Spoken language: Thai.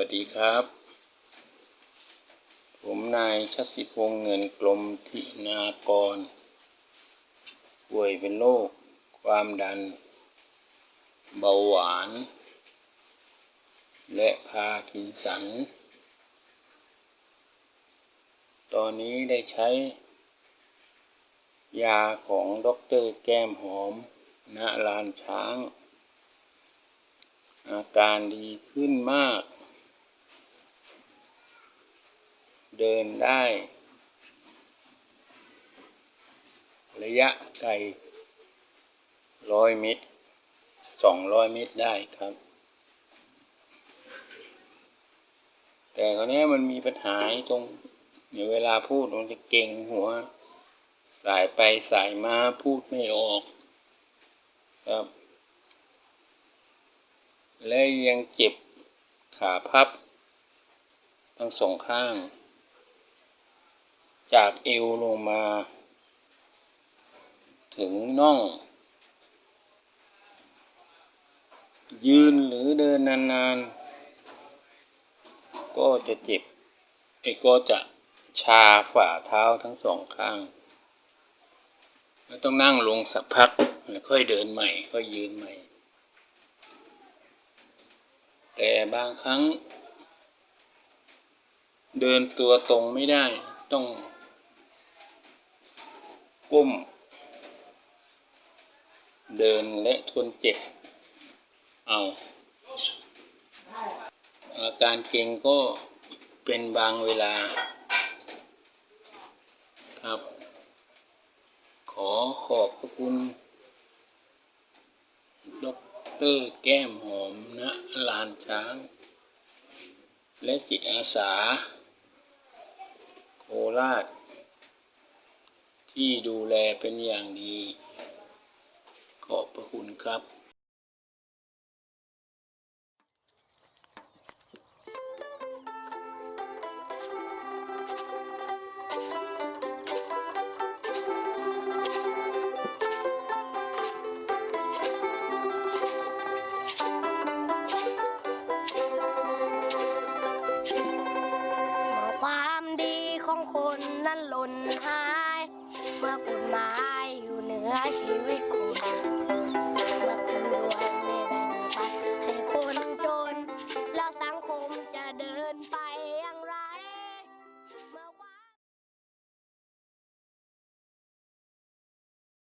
วัสดีครับ ผมนายชัสิพงษ์เงินกลมทินากร ป่วยเป็นโรคความดัน เบาหวาน และพากินสัน ตอนนี้ได้ใช้ ยาของด็อกเตอร์แก้มหอม ณลานช้าง อาการดีขึ้นมาก เดินได้ ระยะไกลร้อยเมตรสองร้อยเมตรได้ครับ แต่คราวนี้มันมีปัญหาตรงเดี๋ยวเวลาพูดมันจะเก่งหัว สายไปสายมาพูดไม่ออกครับ และยังเจ็บขาพับ ทั้งสองข้าง จากเอวลงมา ถึงน่อง ยืนหรือเดินนานๆ ก็จะเจ็บไอ้ก็จะชาฝ่าเท้าทั้งสองข้าง แล้วต้องนั่งลงสักพัก แล้วค่อยเดินใหม่ ค่อยยืนใหม่ แต่บางครั้ง เดินตัวตรงไม่ได้ต้อง ก้ม เดินและทนเจ็บ เอา อาการเกร็งก็เป็นบางเวลา ครับ ขอขอบพระคุณดอกเตอรแก้มหอมณลานช้าง และจิตอาสา โคราช ที่ดูแลเป็นอย่างดี ขอบพระคุณครับความดีของคนนั้นหล่นหาย เมื่อกฎหมายอยู่เหนือชีวิต